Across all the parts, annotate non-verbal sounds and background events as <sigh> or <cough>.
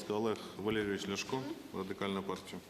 ласка, Олег Валерійович Ляшко, Радикальна партія.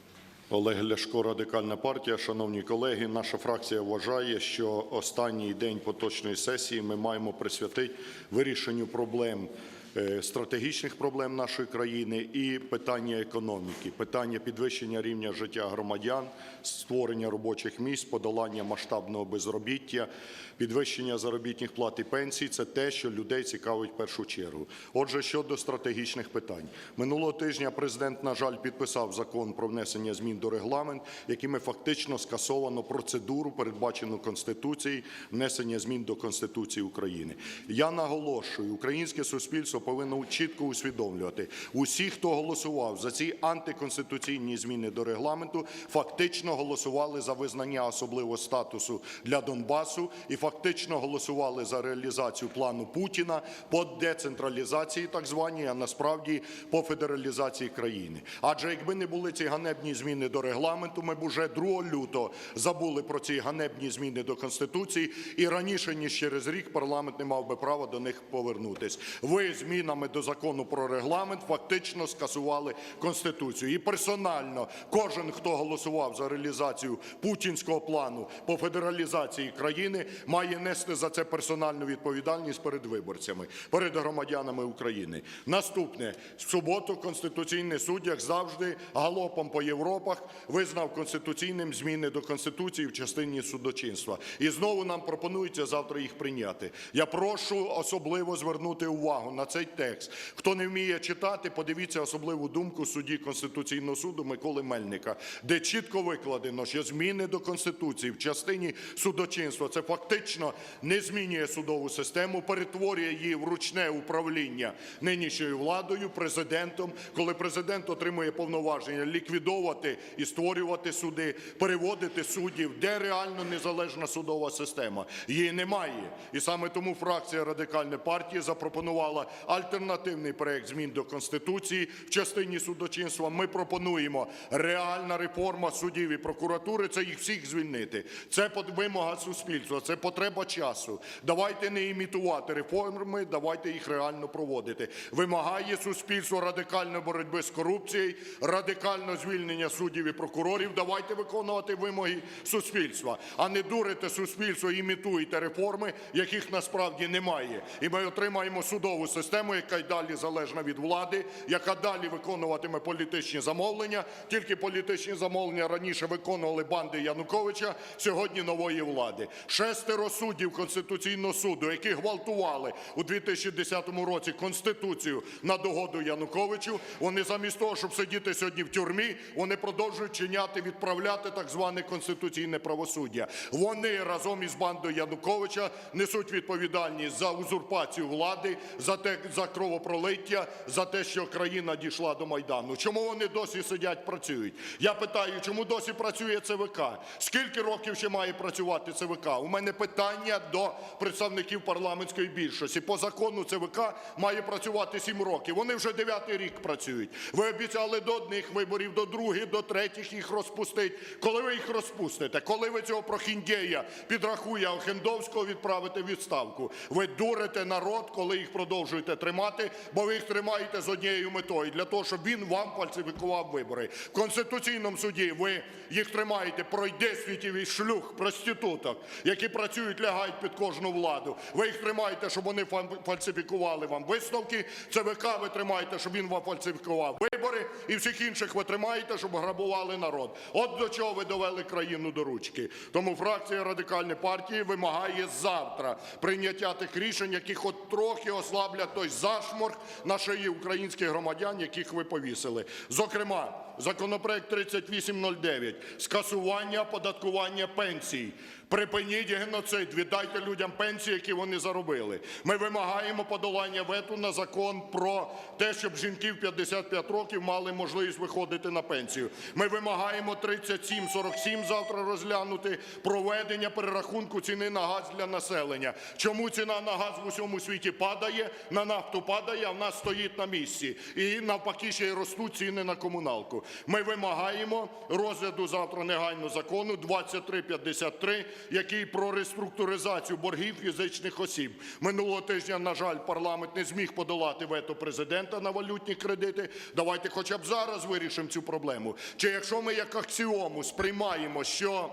Олег Ляшко, Радикальна партія. Шановні колеги, наша фракція вважає, що останній день поточної сесії ми маємо присвятити вирішенню проблем. Е, Стратегічних проблем нашої країни і питання економіки, питання підвищення рівня життя громадян, створення робочих місць, подолання масштабного безробіття, підвищення заробітних плат і пенсій це те, що людей цікавить в першу чергу. Отже, щодо стратегічних питань, минулого тижня президент, на жаль, підписав закон про внесення змін до регламент, якими фактично скасовано процедуру, передбачену Конституцією, внесення змін до Конституції України. Я наголошую, українське суспільство повинно чітко усвідомлювати, усі, хто голосував за ці антиконституційні зміни до регламенту, фактично голосували за визнання особливого статусу для Донбасу і фактично голосували за реалізацію плану Путіна по децентралізації, так званій, а насправді по федералізації країни. Адже якби не були ці ганебні зміни до регламенту, ми б уже 2 лютого забули про ці ганебні зміни до Конституції, і раніше ніж через рік парламент не мав би права до них повернутись. Ви змінами до закону про регламент фактично скасували Конституцію. І персонально кожен, хто голосував за реалізацію путінського плану по федералізації країни, має нести за це персональну відповідальність перед виборцями, перед громадянами України. Наступне в суботу Конституційний суд, як завжди, галопом по Європах визнав конституційним зміни до Конституції в частині судочинства. І знову нам пропонується завтра їх прийняти. Я прошу особливо звернути увагу на цей текст. Хто не вміє читати, подивіться особливу думку судді Конституційного суду Миколи Мельника, де чітко викладено, що зміни до Конституції в частині судочинства це фактично не змінює судову систему, перетворює її в ручне управління нинішньою владою, президентом, коли президент отримує повноваження ліквідовувати і створювати суди, переводити суддів, де реально незалежна судова система. Її немає. І саме тому фракція Радикальної партії запропонувала альтернативний проект змін до Конституції в частині судочинства. Ми пропонуємо реальна реформа судів і прокуратури. Це їх всіх звільнити. Це вимога суспільства, це потреба часу. Давайте не імітувати реформи, давайте їх реально проводити. Вимагає суспільство радикальної боротьби з корупцією, радикального звільнення суддів і прокурорів. Давайте виконувати вимоги суспільства, а не дурите суспільство, імітуєте реформи, яких насправді немає. І ми отримаємо судову систему, яка й далі залежна від влади, яка далі виконуватиме політичні замовлення. Тільки політичні замовлення раніше виконували банди Януковича, сьогодні нової влади. Шестеро суддів Конституційного суду, які гвалтували у 2010 році Конституцію на догоду Януковичу, вони замість того, щоб сидіти сьогодні в тюрмі, вони продовжують чиняти, відправляти так зване конституційне правосуддя. Вони разом із бандою Януковича несуть відповідальність за узурпацію влади, за те, за кровопролиття, за те, що країна дійшла до майдану. Чому вони досі сидять, працюють? Я питаю, чому досі працює ЦВК? Скільки років ще має працювати ЦВК? У мене питання до представників парламентської більшості. По закону ЦВК має працювати 7 років. Вони вже дев'ятий рік працюють. Ви обіцяли до одних виборів, до других, до третіх їх розпустити. Коли ви їх розпустите? Коли ви цього прохіндєя підрахує Охендовського відправите відставку? Ви дурите народ, коли їх продовжуєте тримати, бо ви їх тримаєте з однією метою для того, щоб він вам фальсифікував вибори. В Конституційному суді ви їх тримаєте пройдесвітів і шлюх, проституток, які працюють, лягають під кожну владу. Ви їх тримаєте, щоб вони фальсифікували вам висновки. ЦВК ви тримаєте, щоб він вам фальсифікував вибори, і всіх інших ви тримаєте, щоб грабували народ. От до чого ви довели країну до ручки. Тому фракція радикальної партії вимагає завтра прийняття тих рішень, які хоч трохи ослаблять той зашморг на шиї українських громадян, яких ви повісили. Зокрема, законопроект 3809 скасування оподаткування пенсій. Припиніть геноцид, віддайте людям пенсії, які вони заробили. Ми вимагаємо подолання вето на закон про те, щоб жінки в 55 років мали можливість виходити на пенсію. Ми вимагаємо 3747 завтра розглянути проведення перерахунку ціни на газ для населення. Чому ціна на газ в усьому світі падає, на нафту падає, а в нас стоїть на місці. І навпаки ще й ростуть ціни на комуналку. Ми вимагаємо розгляду завтра негайно закону 2353, який про реструктуризацію боргів фізичних осіб. Минулого тижня, на жаль, парламент не зміг подолати вето президента на валютні кредити. Давайте хоча б зараз вирішимо цю проблему. Чи якщо ми як аксіому сприймаємо, що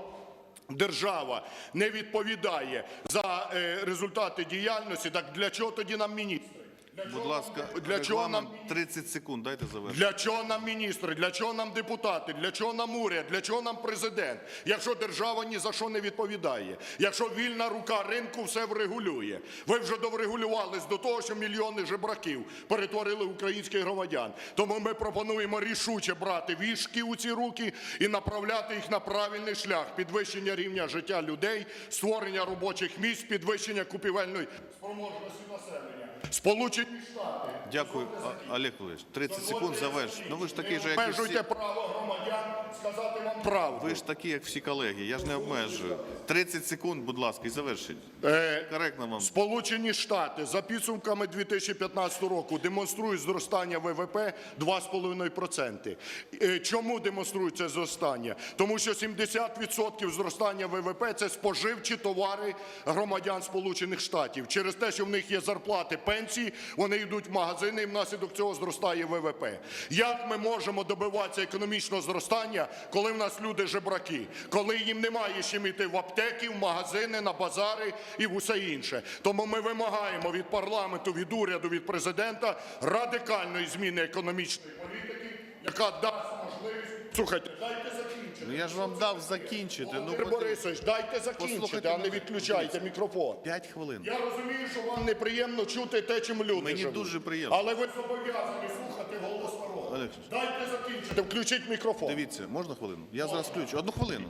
держава не відповідає за е, результати діяльності, так для чого тоді нам міністри? Будь ласка, Для чого регламент 30 секунд, дайте завершити. Для чого нам міністри? Для чого нам депутати? Для чого нам уряд? Для чого нам президент? Якщо держава ні за що не відповідає, якщо вільна рука ринку все врегулює. Ви вже доврегулювались до того, що мільйони жебраків перетворили українських громадян. Тому ми пропонуємо рішуче брати вішки у ці руки і направляти їх на правильний шлях підвищення рівня життя людей, створення робочих місць, підвищення купівельної спроможності населення. Сполучені Штати. Дякую, Олег Валерійович. 30 секунд завершити. Ну ви ж такий же, як і Обмежуйте право громадян сказати вам правду. Ви ж такі, як всі колеги. Я ж не обмежую. 30 секунд, будь ласка, і завершіть. Е, Коректно вам. Сполучені Штати за підсумками 2015 року демонструють зростання ВВП 2,5%. Е, Чому демонструють це зростання? Тому що 70% зростання ВВП – це споживчі товари громадян Сполучених Штатів. Через те, що в них є зарплати, пенсії, вони йдуть в магазини і внаслідок цього зростає ВВП. Як ми можемо добиватися економічного зростання, коли в нас люди жебраки, коли їм немає чим йти в аптеки, в магазини, на базари і в усе інше. Тому ми вимагаємо від парламенту, від уряду, від президента радикальної зміни економічної політики, яка дасть можливість. Слухайте, дайте закінчити. Ну я ж вам дав закінчити. Ну, Володимир Борисович, дайте закінчити, Послухайте а не мене. відключайте мікрофон. 5 хвилин. Я розумію, що вам неприємно чути те, чим люди Мені живуть. дуже приємно. Але ви зобов'язані слухати голос народу. Олег, Дайте закінчити, включіть мікрофон. Дивіться, можна хвилину? Я зараз включу. Одну хвилину.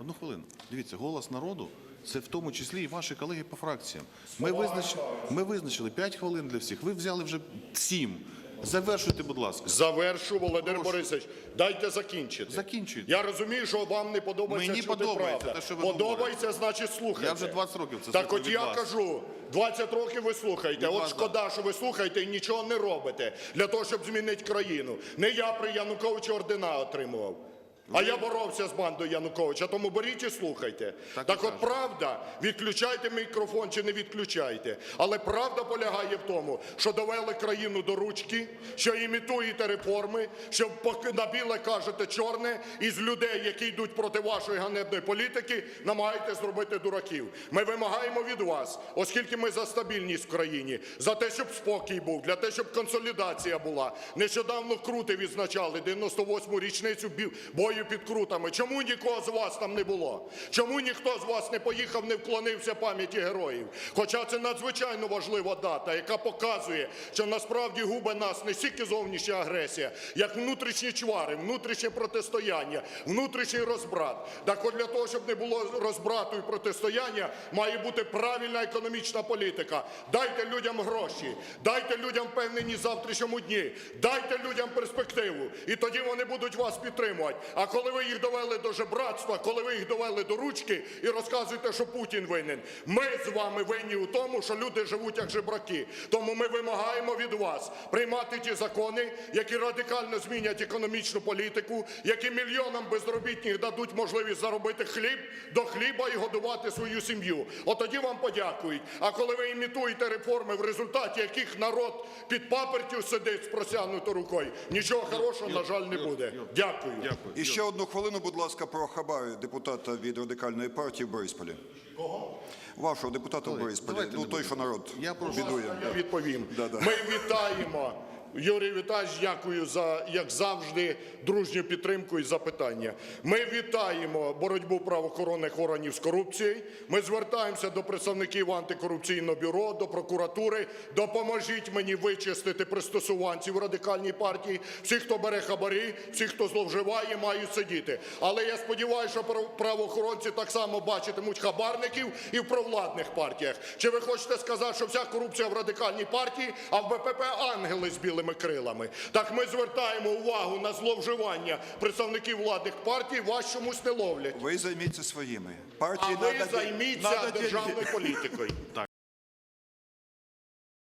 Одну хвилину. Дивіться, голос народу це в тому числі і ваші колеги по фракціям. Ми визначили, ми визначили 5 хвилин для всіх. Ви взяли вже 7. Завершуйте, будь ласка. Завершу, Володимир Борисович. Дайте закінчити. Закінчуйте. Я розумію, що вам не подобається Мені подобається правда. те, що ви Подобається, значить слухайте. Я вже 20 років це Так слухаю от від я вас. кажу, 20 років ви слухаєте. Від От вас, шкода, що ви слухаєте і нічого не робите для того, щоб змінити країну. Не я при Януковичу ордена отримував. А я боровся з бандою Януковича, тому беріть і слухайте. Так Так, от правда, відключайте мікрофон чи не відключайте. Але правда полягає в тому, що довели країну до ручки, що імітуєте реформи, що на біле кажете чорне, і з людей, які йдуть проти вашої ганебної політики, намагаєтесь зробити дураків. Ми вимагаємо від вас, оскільки ми за стабільність в країні, за те, щоб спокій був, для те, щоб консолідація була. Нещодавно крути відзначали 98-му річницю бі- бою під крутами. Чому нікого з вас там не було? Чому ніхто з вас не поїхав, не вклонився пам'яті героїв? Хоча це надзвичайно важлива дата, яка показує, що насправді губе нас не стільки зовнішня агресія, як внутрішні чвари, внутрішнє протистояння, внутрішній розбрат. Так от для того, щоб не було розбрату і протистояння, має бути правильна економічна політика. Дайте людям гроші, дайте людям впевненість завтрашньому дні, дайте людям перспективу, і тоді вони будуть вас підтримувати. А коли ви їх довели до жебратства, коли ви їх довели до ручки і розказуєте, що Путін винен, ми з вами винні у тому, що люди живуть як жебраки. Тому ми вимагаємо від вас приймати ті закони, які радикально змінять економічну політику, які мільйонам безробітних дадуть можливість заробити хліб до хліба і годувати свою сім'ю. От тоді вам подякують. А коли ви імітуєте реформи, в результаті яких народ під папертю сидить з просягнутою рукою, нічого хорошого, на жаль, не буде. Дякую. Ще одну хвилину, будь ласка, про хабар депутата від радикальної партії в Борисполі. Кого? Вашого депутата в Борисполі. Ну той, що народ Я прошу бідує. Я відповім. Да-да. Ми вітаємо. Юрій Віталійович, дякую за, як завжди, дружню підтримку і запитання. Ми вітаємо боротьбу правоохоронних органів з корупцією. Ми звертаємося до представників антикорупційного бюро, до прокуратури. Допоможіть мені вичистити пристосуванців радикальній партії. Всі, хто бере хабарі, всі, хто зловживає, мають сидіти. Але я сподіваюся, що правоохоронці так само бачитимуть хабарників і в провладних партіях. Чи ви хочете сказати, що вся корупція в радикальній партії, а в БПП ангели з білими крилами? Так ми звертаємо увагу на зловживання представників владних партій, вас чомусь не ловлять. Ви займіться своїми. А ви займіться державною політикою. <laughs>